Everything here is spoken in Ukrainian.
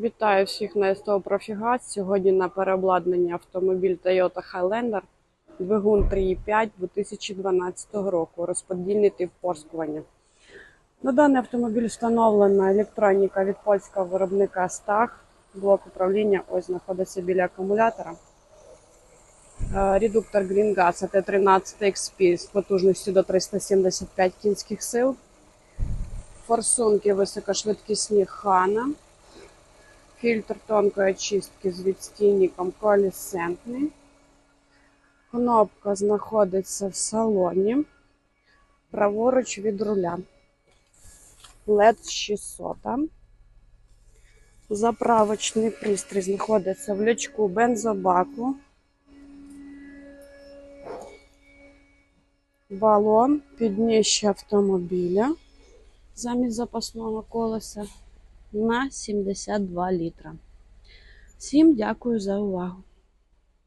Вітаю всіх на СТО Профігаз. Сьогодні на переобладнанні автомобіль Toyota Highlander, двигун 3.5 2012 року, розподільний тип порскування. На даний автомобіль встановлена електроніка від польського виробника Stag. Блок управління ось знаходиться біля акумулятора. Е, Редуктор Green Gas AT13 XP з потужністю до 375 кінських сил. Форсунки високошвидкісні Хана. Фільтр тонкої очистки з відстійником коалісцентний. Кнопка знаходиться в салоні. Праворуч від руля. LED 600. Заправочний пристрій знаходиться в лючку бензобаку. Балон, підніжжя автомобіля замість запасного колеса на 72 літра. Всім дякую за увагу.